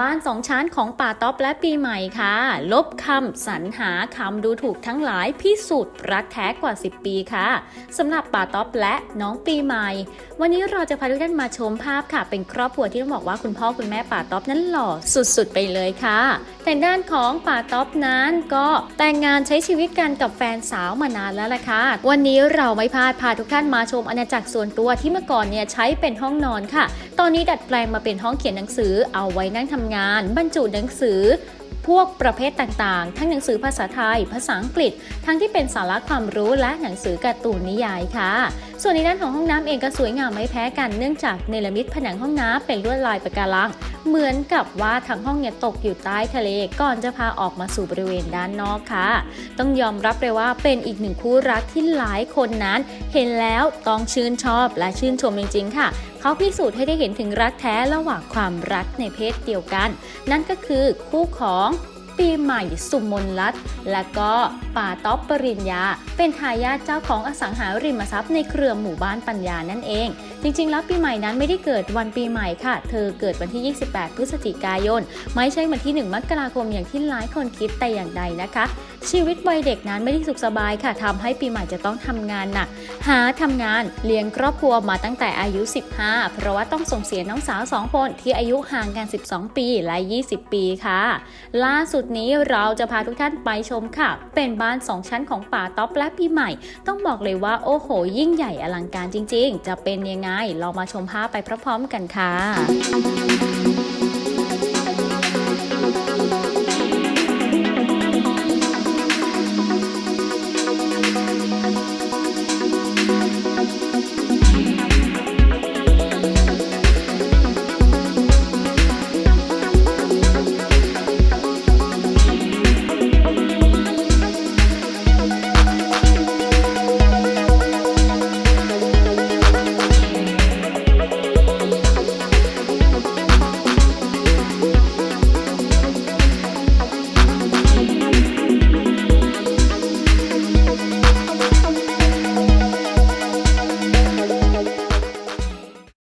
บ้านสองชั้นของป่าต๊อบและปีใหม่ค่ะ ลบคำสรรหาคำดูถูกทั้งหลายพิสูจน์รักแท้กว่า 10 ปีค่ะสำหรับป่าต๊อบและน้องปีใหม่ วันนี้เราจะพาทุกท่านมาชมภาพค่ะ เป็นครอบครัวที่ต้องบอกว่าคุณพ่อคุณแม่ป่าต๊อบนั้นหล่อสุดๆ ไปเลยค่ะแต่ด้านของป่าต๊อบนั้นก็แต่งงานใช้ชีวิตกันกับแฟนสาวมานานแล้วล่ะค่ะวันนี้เราไม่พลาดพาทุกท่านมาชมอาณาจักรส่วนตัวที่เมื่อก่อนเนี่ยใช้เป็นห้องนอนค่ะ ตอนนี้ดัดแปลงมาเป็นห้องเขียนหนังสือเอาไว้นั่งทำงาน บรรจุหนังสือ พวกประเภทต่างๆ ทั้งหนังสือภาษาไทย ภาษาอังกฤษ ทั้งที่เป็นสาระความรู้และหนังสือการ์ตูนนิยายค่ะ ส่วนในด้านของห้องน้ำเองก็สวยงามไม่แพ้กันเนื่องจากเนรมิตผนังห้องน้ำเป็นลวดลายปะการัง เหมือนกับว่าทั้งห้องเนี่ยตกอยู่ใต้ทะเลก่อนจะพาออกมาสู่บริเวณด้านนอกค่ะ ต้องยอมรับเลยว่าเป็นอีกหนึ่งคู่รักที่หลายคนนั้น เห็นแล้วต้องชื่นชอบและชื่นชมจริงๆค่ะเขาพิสูจน์ให้ได้เห็นถึงรักแท้ระหว่างความรักในเพศเดียวกัน นั่นก็คือคู่ของ ปีใหม่สุมนลัตและก็ป่าต๊อบปริญญา เป็นทายาทเจ้าของอสังหาริมทรัพย์ในเครือหมู่บ้านปัญญานั่นเอง จริง ๆ แล้วปีใหม่นั้นไม่ได้เกิดวันปีใหม่ค่ะ เธอเกิดวันที่ 28 พฤศจิกายน ไม่ใช่วันที่ 1 มกราคมอย่างที่หลายคนคิดแต่อย่างใดนะคะ ชีวิตวัยเด็กนั้นไม่ได้สุขสบายค่ะทำให้ปีใหม่จะต้องทำงานหนัก หาทำงานเลี้ยงครอบครัวมาตั้งแต่อายุ 15 เพราะว่าต้องส่งเสียน้องสาว 2 คนที่อายุห่างกัน 12 ปีและ 20 ปีค่ะ ล่าสุดนี้เราจะพาทุกท่านไปชมค่ะ เป็นบ้าน 2 ชั้นของป่าต๊อบและปีใหม่ ต้องบอกเลยว่าโอ้โห ยิ่งใหญ่อลังการจริง ๆ จะเป็นยังไง เรามาชมภาพไปพร้อมๆกันค่ะ